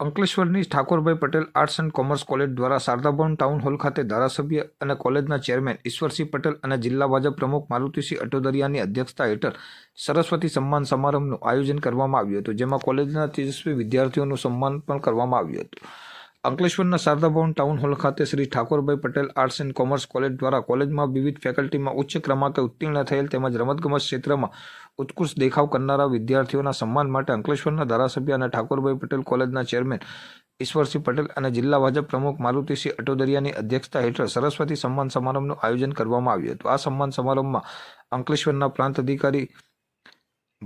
અંકલેશ્વરની Thakorbhai Patel arts and commerce college દ્વારા Shardabhavan town hall ખાતે ધારાસભ્ય અને કોલેજના ચેરમેન ઈશ્વરસિંહ પટેલ અને જિલ્લા ભાજપ પ્રમુખ મારુતિસિંહ અટોદરિયાની અધ્યક્ષતા હેઠળ સરસ્વતી સન્માન સમારંભનું આયોજન કરવામાં આવ્યું હતું, જેમાં કોલેજના તેજસ્વી વિદ્યાર્થીઓનું સન્માન પણ કરવામાં આવ્યું હતું. અંકલેશ્વરના શારદાભવન ટાઉન હોલ ખાતે Shri Thakorbhai Patel arts and commerce college દ્વારા કોલેજમાં વિવિધ ફેકલ્ટીમાં ઉચ્ચ ક્રમાંકે ઉત્તીર્ણ થયેલ તેમજ રમતગમત ક્ષેત્રમાં ઉત્કૃષ્ટ દેખાવ કરનારા વિદ્યાર્થીઓના સન્માન માટે અંકલેશ્વરના ધારાસભ્ય અને ઠાકોરભાઈ પટેલ કોલેજના ચેરમેન ઈશ્વરસિંહ પટેલ અને જિલ્લા ભાજપ પ્રમુખ મારુતિસિંહ અટોદરિયાની અધ્યક્ષતા હેઠળ સરસ્વતી સન્માન સમારંભનું આયોજન કરવામાં આવ્યું હતું. આ સન્માન સમારંભમાં અંકલેશ્વરના પ્રાંત અધિકારી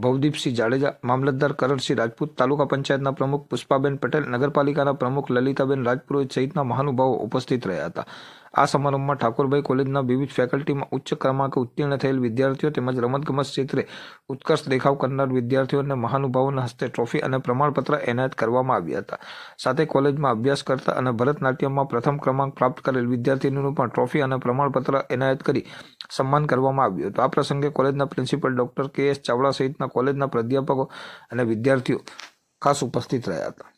ભવદીપસિંહ જાડેજા, મામલતદાર કરણસિંહ રાજપૂત, તાલુકા પંચાયતના પ્રમુખ પુષ્પાબેન પટેલ, નગરપાલિકાના પ્રમુખ લલિતાબેન રાજપુરોહિત સહિતના મહાનુભાવો ઉપસ્થિત રહ્યા હતા. આ સમારંભમાં ઠાકોરભાઈ કોલેજના વિવિધ ફેકલ્ટીમાં ઉચ્ચ ક્રમાંકે ઉત્તીર્ણ થયેલ વિદ્યાર્થીઓ તેમજ રમતગમત ક્ષેત્રે ઉત્કર્ષ દેખાવ કરનાર વિદ્યાર્થીઓને મહાનુભાવોના હસ્તે ટ્રોફી અને પ્રમાણપત્ર એનાયત કરવામાં આવ્યા હતા. સાથે કોલેજમાં અભ્યાસ કરતા અને ભરતનાટ્યમમાં પ્રથમ ક્રમાંક પ્રાપ્ત કરેલ વિદ્યાર્થીનીનું પણ ટ્રોફી અને પ્રમાણપત્ર એનાયત કરી સન્માન કરવામાં આવ્યું હતું. આ પ્રસંગે કોલેજના principal doctor K S Chavda સહિતના કોલેજના પ્રાધ્યાપકો અને વિદ્યાર્થીઓ ખાસ ઉપસ્થિત રહ્યા હતા.